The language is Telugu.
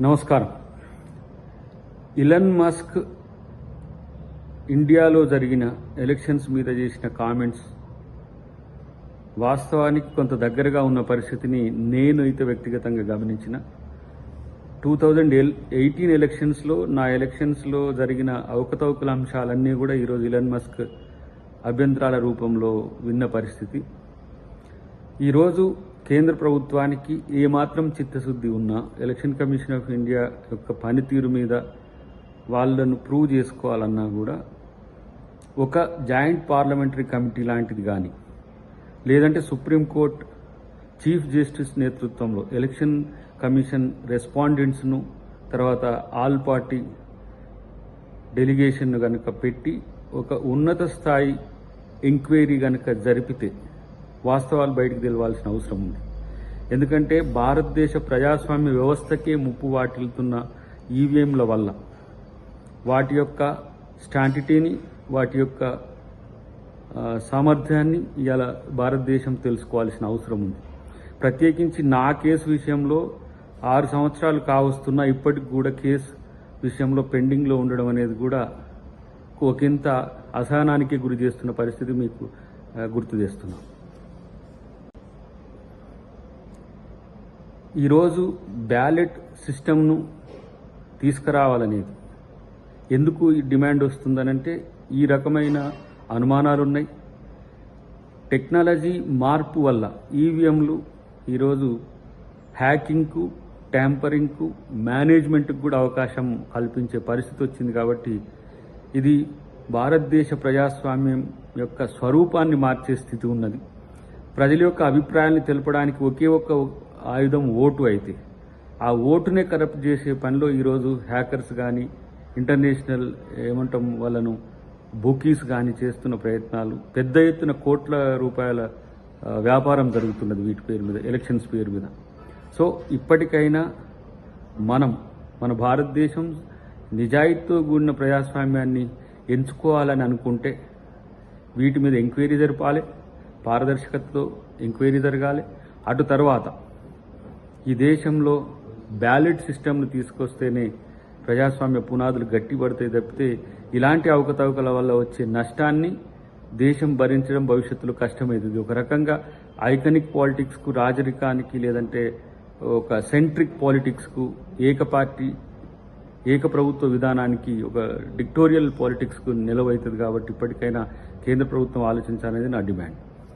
నమస్కారం. ఇలన్ మస్క్ ఇండియాలో జరిగిన ఎలక్షన్స్ మీద చేసిన కామెంట్స్ వాస్తవానికి కొంత దగ్గరగా ఉన్న పరిస్థితిని నేను అయితే వ్యక్తిగతంగా గమనించిన. టూ థౌజండ్ ఎయిటీన్ ఎలక్షన్స్లో నా ఎలక్షన్స్లో జరిగిన అవకతవకల అంశాలన్నీ కూడా ఈరోజు ఇలన్ మస్క్ అభ్యంతరాల రూపంలో విన్న పరిస్థితి. ఈరోజు కేంద్ర ప్రభుత్వానికి ఏమాత్రం చిత్తశుద్ధి ఉన్నా ఎలక్షన్ కమిషన్ ఆఫ్ ఇండియా యొక్క పనితీరు మీద వాళ్ళను ప్రూవ్ చేసుకోవాలన్నా కూడా ఒక జాయింట్ పార్లమెంటరీ కమిటీ లాంటిది కానీ లేదంటే సుప్రీంకోర్టు చీఫ్ జస్టిస్ నేతృత్వంలో ఎలక్షన్ కమిషన్ రెస్పాండెంట్స్ను తర్వాత ఆల్ పార్టీ డెలిగేషన్ను కనుక పెట్టి ఒక ఉన్నత స్థాయి ఎంక్వైరీ కనుక జరిపితే వాస్తవాలు బయటకు తెలవాల్సిన అవసరం ఉంది. ఎందుకంటే భారతదేశ ప్రజాస్వామ్య వ్యవస్థకే ముప్పు వాటిల్తున్న ఈవీఎంల వల్ల వాటి యొక్క స్టాంటిటీని వాటి యొక్క సామర్థ్యాన్ని ఇవాళ భారతదేశం తెలుసుకోవాల్సిన అవసరం ఉంది. ప్రత్యేకించి నా కేసు విషయంలో ఆరు సంవత్సరాలు కావస్తున్నా ఇప్పటికి కూడా కేసు విషయంలో పెండింగ్లో ఉండడం అనేది కూడా ఒకంత అసహనానికి గురి చేస్తున్న పరిస్థితి మీకు గుర్తు చేస్తున్నాం ఈరోజు బ్యాలెట్ సిస్టమ్ను తీసుకురావాలనేది. ఎందుకు ఈ డిమాండ్ వస్తుందనంటే ఈ రకమైన అనుమానాలు ఉన్నాయి టెక్నాలజీ మార్పు వల్ల ఈవీఎంలు ఈరోజు హ్యాకింగ్కు ట్యాంపరింగ్కు మేనేజ్మెంట్కు కూడా అవకాశం కల్పించే పరిస్థితి వచ్చింది కాబట్టి ఇది భారతదేశ ప్రజాస్వామ్యం యొక్క స్వరూపాన్ని మార్చే స్థితి ఉన్నది. ప్రజల యొక్క అభిప్రాయాన్ని తెలపడానికి ఒకే ఒక్క ఆయుధం ఓటు అయితే ఆ ఓటునే కరప్ట్ చేసే పనిలో ఈరోజు హ్యాకర్స్ కానీ ఇంటర్నేషనల్ ఏమంటాం వాళ్ళను బుకీస్ కానీ చేస్తున్న ప్రయత్నాలు పెద్ద ఎత్తున కోట్ల రూపాయల వ్యాపారం జరుగుతున్నది వీటి పేరు మీద ఎలక్షన్స్ పేరు మీద. సో ఇప్పటికైనా మనం మన భారతదేశం నిజాయితీతో కూడిన ప్రజాస్వామ్యాన్ని ఎంచుకోవాలని అనుకుంటే వీటి మీద ఎంక్వైరీ జరపాలి పారదర్శకతతో ఎంక్వైరీ జరగాలి. అటు తర్వాత ఈ దేశంలో బ్యాలెట్ సిస్టమ్ను తీసుకొస్తేనే ప్రజాస్వామ్య పునాదులు గట్టిపడతాయి తప్పితే ఇలాంటి అవకతవకల వల్ల వచ్చే నష్టాన్ని దేశం భరించడం భవిష్యత్తులో కష్టమవుతుంది ఒక రకంగా ఐకనిక్ పాలిటిక్స్కు రాజరికానికి లేదంటే ఒక సెంట్రిక్ పాలిటిక్స్కు ఏక పార్టీ ఏక ప్రభుత్వ విధానానికి ఒక డిక్టోరియల్ పాలిటిక్స్కు నిలవవుతుంది కాబట్టి ఇప్పటికైనా కేంద్ర ప్రభుత్వం ఆలోచించాలనేది నా డిమాండ్.